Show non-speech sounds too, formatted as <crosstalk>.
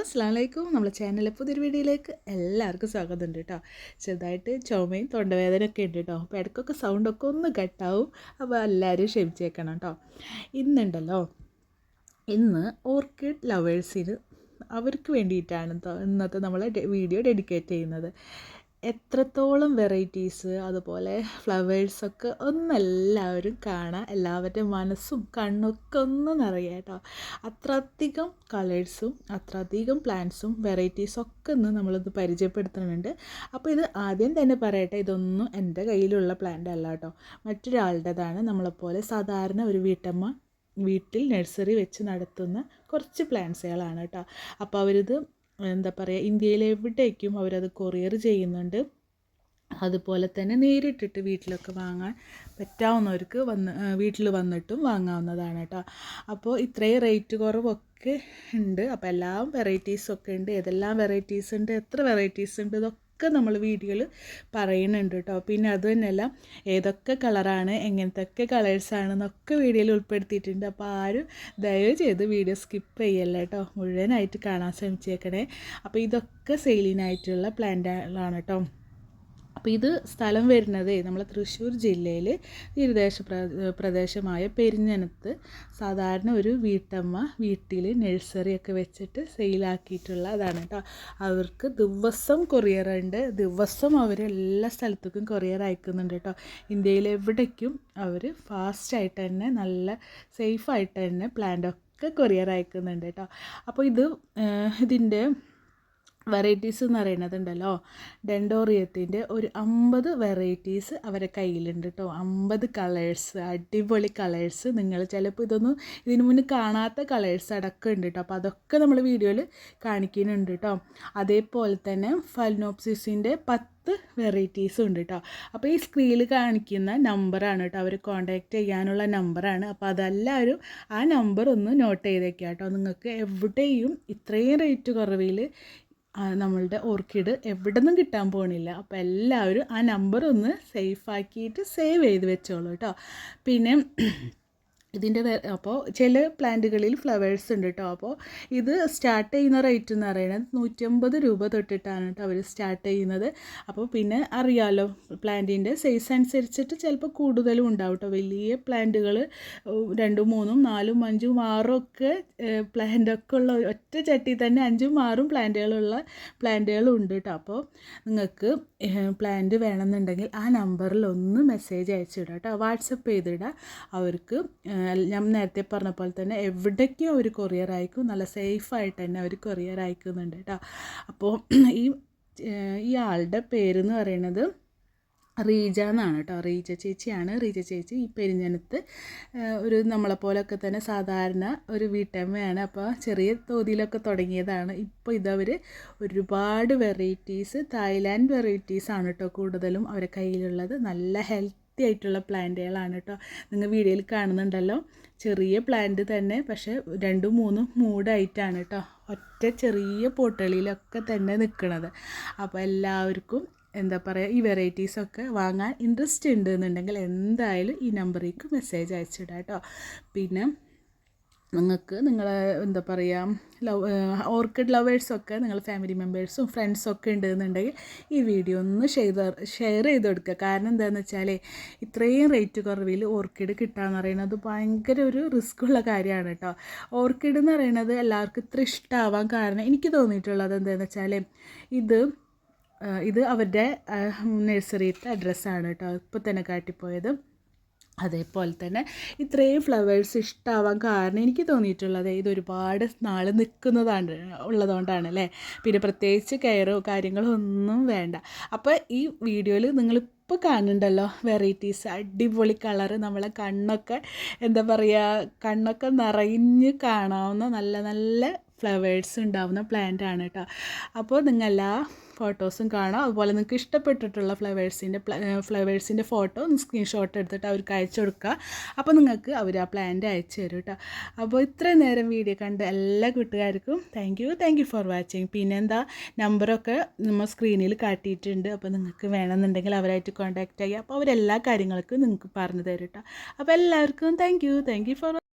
അസ്ലാമലൈക്കും നമ്മളെ ചാനലിലെ പുതിയൊരു വീഡിയോയിലേക്ക് എല്ലാവർക്കും സ്വാഗതം ഉണ്ട് കേട്ടോ. ചെറുതായിട്ട് ചുമയും തൊണ്ടവേദനയൊക്കെ ഉണ്ട് കേട്ടോ. അപ്പോൾ ഇടയ്ക്കൊക്കെ സൗണ്ടൊക്കെ ഒന്ന് കട്ടാവും. അപ്പോൾ എല്ലാവരും ക്ഷമിച്ചേക്കണം കേട്ടോ. ഇന്നുണ്ടല്ലോ. ഇന്ന് ഓർക്കിഡ് ലവേഴ്സിന് അവർക്ക് വേണ്ടിയിട്ടാണ് ഇന്നത്തെ നമ്മൾ വീഡിയോ ഡെഡിക്കേറ്റ് ചെയ്യുന്നത്. എത്രത്തോളം വെറൈറ്റീസ് അതുപോലെ ഫ്ലവേഴ്സൊക്കെ ഒന്ന് എല്ലാവരും എല്ലാവരുടെ മനസ്സും കണ്ണൊക്കെ ഒന്ന് നിറയുക കേട്ടോ അത്രയധികം കളേഴ്സും അത്രയധികം പ്ലാന്റ്സും വെറൈറ്റീസൊക്കെ ഒന്ന് നമ്മളിത് പരിചയപ്പെടുത്തുന്നുണ്ട് അപ്പോൾ ഇത് ആദ്യം തന്നെ പറയട്ടെ ഇതൊന്നും എന്റെ കയ്യിലുള്ള പ്ലാന്റ് അല്ല കേട്ടോ മറ്റൊരാളുടേതാണ്. നമ്മളെപ്പോലെ സാധാരണ ഒരു വീട്ടമ്മ വീട്ടിൽ നഴ്സറി വെച്ച് നടത്തുന്ന കുറച്ച് പ്ലാന്റ്സുകളാണ് കേട്ടോ അപ്പോൾ അവരിത് എന്താ പറയുക ഇന്ത്യയിൽ എവിടേക്കും അവരത് കൊറിയർ ചെയ്യുന്നുണ്ട്. അതുപോലെ തന്നെ നേരിട്ടിട്ട് വീട്ടിലൊക്കെ വാങ്ങാൻ പറ്റാവുന്നവർക്ക് വന്ന് വീട്ടിൽ വന്നിട്ടും വാങ്ങാവുന്നതാണ് കേട്ടോ. അപ്പോൾ ഇത്രയും റേറ്റ് കുറവൊക്കെ ഉണ്ട്. അപ്പോൾ എല്ലാ വെറൈറ്റീസൊക്കെ ഉണ്ട്. ഏതെല്ലാം വെറൈറ്റീസ് ഉണ്ട്? എത്ര വെറൈറ്റീസ് ഉണ്ട്? ഇതൊക്കെ നമ്മൾ വീഡിയോയിൽ പറയുന്നുണ്ട് കേട്ടോ പിന്നെ അത് തന്നെയല്ല ഏതൊക്കെ കളറാണ് എങ്ങനത്തൊക്കെ കളേഴ്സാണെന്നൊക്കെ വീഡിയോയിൽ ഉൾപ്പെടുത്തിയിട്ടുണ്ട്. അപ്പോൾ ആരും ദയവ് ചെയ്ത് വീഡിയോ സ്കിപ്പ് ചെയ്യല്ല കേട്ടോ മുഴുവനായിട്ട് കാണാൻ ശ്രമിച്ചേക്കണേ. അപ്പോൾ ഇതൊക്കെ സെയിലിനായിട്ടുള്ള പ്ലാന്റുകളാണ് കേട്ടോ അപ്പോൾ ഇത് സ്ഥലം വരുന്നത് നമ്മളെ തൃശ്ശൂർ ജില്ലയിൽ തീരദേശ പ്രദേശമായ പെരിഞ്ഞനത്ത് സാധാരണ ഒരു വീട്ടമ്മ വീട്ടിൽ നഴ്സറിയൊക്കെ വെച്ചിട്ട് സെയിലാക്കിയിട്ടുള്ള അതാണ് കേട്ടോ. അവർക്ക് ദിവസം കൊറിയർ ഉണ്ട്. ദിവസം അവർ എല്ലാ സ്ഥലത്തേക്കും കൊറിയർ അയക്കുന്നുണ്ട് കേട്ടോ. ഇന്ത്യയിൽ എവിടേക്കും അവർ ഫാസ്റ്റായിട്ട് തന്നെ നല്ല സേഫായിട്ട് തന്നെ പ്ലാന്റൊക്കെ കൊറിയർ അയക്കുന്നുണ്ട് കേട്ടോ. അപ്പോൾ ഇത് ഇതിന്റെ വെറൈറ്റീസ് എന്ന് പറയുന്നത് ഉണ്ടല്ലോ ഡെൻഡോറിയത്തിന്റെ ഒരു അമ്പത് വെറൈറ്റീസ് അവരെ കയ്യിലുണ്ട് കേട്ടോ അമ്പത് കളേഴ്സ് അടിപൊളി കളേഴ്സ് നിങ്ങൾ ചിലപ്പോൾ ഇതൊന്നും ഇതിനു മുന്നേ കാണാത്ത കളേഴ്സ് അടക്കം ഉണ്ട് കേട്ടോ അപ്പോൾ അതൊക്കെ നമ്മൾ വീഡിയോയിൽ കാണിക്കുന്നുണ്ട് കേട്ടോ അതേപോലെ തന്നെ ഫൽനോപ്സിസിന്റെ പത്ത് വെറൈറ്റീസും ഉണ്ട് കേട്ടോ അപ്പോൾ ഈ സ്ക്രീനിൽ കാണിക്കുന്ന നമ്പറാണ് കേട്ടോ അവർ കോൺടാക്റ്റ് ചെയ്യാനുള്ള നമ്പറാണ് അപ്പോൾ അതെല്ലാവരും ആ നമ്പർ ഒന്ന് നോട്ട് ചെയ്തേക്കുക കേട്ടോ നിങ്ങൾക്ക് എവിടെയും ഇത്രയും റേറ്റ് കുറവിൽ നമ്മളുടെ ഓർക്കിഡ് എവിടെ നിന്നും കിട്ടാൻ പോകണില്ല അപ്പോൾ എല്ലാവരും ആ നമ്പർ ഒന്ന് സേഫ് ആക്കിയിട്ട് സേവ് ചെയ്ത് വെച്ചോളൂ കേട്ടോ. പിന്നെ ഇതിന്റെ അപ്പോൾ ചില പ്ലാന്റുകളിൽ ഫ്ലവേഴ്സ് ഉണ്ട് കേട്ടോ. അപ്പോൾ ഇത് സ്റ്റാർട്ട് ചെയ്യുന്ന റേറ്റ് എന്ന് പറയുന്നത് നൂറ്റമ്പത് രൂപ തൊട്ടിട്ടാണ് കേട്ടോ അവർ സ്റ്റാർട്ട് ചെയ്യുന്നത്. അപ്പോൾ പിന്നെ അറിയാമല്ലോ പ്ലാന്റിന്റെ സൈസ് അനുസരിച്ചിട്ട് ചിലപ്പോൾ കൂടുതലും ഉണ്ടാവും കേട്ടോ. വലിയ പ്ലാന്റുകൾ രണ്ടും മൂന്നും നാലും അഞ്ചും ആറും ഒക്കെ പ്ലാന്റൊക്കെ ഉള്ള ഒറ്റ ചട്ടി തന്നെ അഞ്ചും ആറും പ്ലാന്റുകളുള്ള പ്ലാന്റുകളും ഉണ്ട് കേട്ടോ. അപ്പോൾ നിങ്ങൾക്ക് പ്ലാന്റ് വേണമെന്നുണ്ടെങ്കിൽ ആ നമ്പറിൽ ഒന്ന് മെസ്സേജ് അയച്ചിടാം കേട്ടോ. വാട്സപ്പ് ചെയ്തിടാം അവർക്ക് ഞാൻ നേരത്തെ പറഞ്ഞ പോലെ തന്നെ എവിടേക്കും ഒരു കൊറിയർ അയക്കും നല്ല സേഫായിട്ട് തന്നെ അവർ കൊറിയർ അയക്കുന്നുണ്ട് കേട്ടോ അപ്പോൾ <clears throat> ഈ ഈ ആളുടെ പേരെന്ന് പറയുന്നത് റീജ എന്നാണ് കേട്ടോ റീജ ചേച്ചിയാണ്. റീജ ചേച്ചി ഈ പെരിഞ്ഞനത്ത് ഒരു നമ്മളെപ്പോലൊക്കെ തന്നെ സാധാരണ ഒരു വീട്ടമ്മയാണ്. അപ്പോൾ ചെറിയ തോതിലൊക്കെ തുടങ്ങിയതാണ്. ഇപ്പോൾ ഇതവർ ഒരുപാട് വെറൈറ്റീസ് തായ്ലാൻഡ് വെറൈറ്റീസാണ് കേട്ടോ കൂടുതലും അവരെ കയ്യിലുള്ളത്. നല്ല ഹെൽത്ത് ഹെൽത്തി ആയിട്ടുള്ള പ്ലാന്റുകളാണ് കേട്ടോ നിങ്ങൾ വീഡിയോയിൽ കാണുന്നുണ്ടല്ലോ. ചെറിയ പ്ലാന്റ് തന്നെ പക്ഷേ രണ്ടും മൂന്നും മൂടായിട്ടാണ് കേട്ടോ ഒറ്റ ചെറിയ പോട്ടളിയിലൊക്കെ തന്നെ നിൽക്കുന്നത് അപ്പോൾ എല്ലാവർക്കും എന്താ പറയുക ഈ വെറൈറ്റീസൊക്കെ വാങ്ങാൻ ഇൻട്രസ്റ്റ് ഉണ്ട് എന്നുണ്ടെങ്കിൽ എന്തായാലും ഈ നമ്പറിലേക്ക് മെസ്സേജ് അയച്ചിടാം കേട്ടോ പിന്നെ നിങ്ങൾക്ക് നിങ്ങളെ എന്താ പറയുക ലവ് ഓർക്കിഡ് ലവേഴ്സൊക്കെ നിങ്ങൾ ഫാമിലി മെമ്പേഴ്സും ഫ്രണ്ട്സൊക്കെ ഉണ്ടെന്നുണ്ടെങ്കിൽ ഈ വീഡിയോ ഒന്ന് ഷെയർ ഷെയർ ചെയ്ത് കൊടുക്കുക. കാരണം എന്താണെന്ന് വെച്ചാൽ ഇത്രയും റേറ്റ് കുറവിൽ ഓർക്കിഡ് കിട്ടാന്ന് പറയുന്നത് ഭയങ്കര ഒരു റിസ്ക് ഉള്ള കാര്യമാണ് കേട്ടോ ഓർക്കിഡ് എന്ന് പറയുന്നത് എല്ലാവർക്കും ഇത്ര ഇഷ്ടമാവാൻ കാരണം എനിക്ക് തോന്നിയിട്ടുള്ളത് എന്താണെന്ന് വെച്ചാൽ ഇത് ഇത് അവരുടെ നഴ്സറിയിലത്തെ അഡ്രസ്സാണ് കേട്ടോ ഇപ്പോൾ തന്നെ കാട്ടിപ്പോയത്. അതേപോലെ തന്നെ ഇത്രയും ഫ്ലവേഴ്സ് ഇഷ്ടമാവാൻ കാരണം എനിക്ക് തോന്നിയിട്ടുള്ളത് ഇത് ഒരുപാട് നാൾ നിൽക്കുന്നതാണ് ഉള്ളതുകൊണ്ടാണ് അല്ലേ പിന്നെ പ്രത്യേകിച്ച് കെയറോ കാര്യങ്ങളോ ഒന്നും വേണ്ട. അപ്പോൾ ഈ വീഡിയോയിൽ നിങ്ങൾ ഇപ്പോൾ കാണുന്നുണ്ടല്ലോ വെറൈറ്റീസ് അടിപൊളി കളർ നമ്മളെ കണ്ണൊക്കെ എന്താ പറയുക കണ്ണൊക്കെ നിറഞ്ഞ് കാണാവുന്ന നല്ല നല്ല ഫ്ലവേഴ്സ് ഉണ്ടാവുന്ന പ്ലാന്റ് ആണ് കേട്ടോ അപ്പോൾ നിങ്ങൾ എല്ലാ ഫോട്ടോസും കാണാം. അതുപോലെ നിങ്ങൾക്ക് ഇഷ്ടപ്പെട്ടിട്ടുള്ള ഫ്ലവേഴ്സിന്റെ ഫ്ലവേഴ്സിന്റെ ഫോട്ടോ സ്ക്രീൻഷോട്ട് എടുത്തിട്ട് അവർക്ക് അയച്ചു കൊടുക്കുക. അപ്പോൾ നിങ്ങൾക്ക് അവർ ആ പ്ലാന്റ് അയച്ചു തരും കേട്ടോ അപ്പോൾ ഇത്രയും നേരം വീഡിയോ കണ്ട എല്ലാ കൂട്ടുകാർക്കും thank you thank you for watching പിന്നെ എന്താ നമ്പറൊക്കെ നമ്മൾ സ്ക്രീനിൽ കാട്ടിയിട്ടുണ്ട്. അപ്പോൾ നിങ്ങൾക്ക് വേണമെന്നുണ്ടെങ്കിൽ അവരായിട്ട് കോൺടാക്റ്റ് ചെയ്യുക അപ്പോൾ അവരെല്ലാ കാര്യങ്ങൾക്കും നിങ്ങൾക്ക് പറഞ്ഞു തരും കേട്ടോ അപ്പോൾ എല്ലാവർക്കും thank you thank you for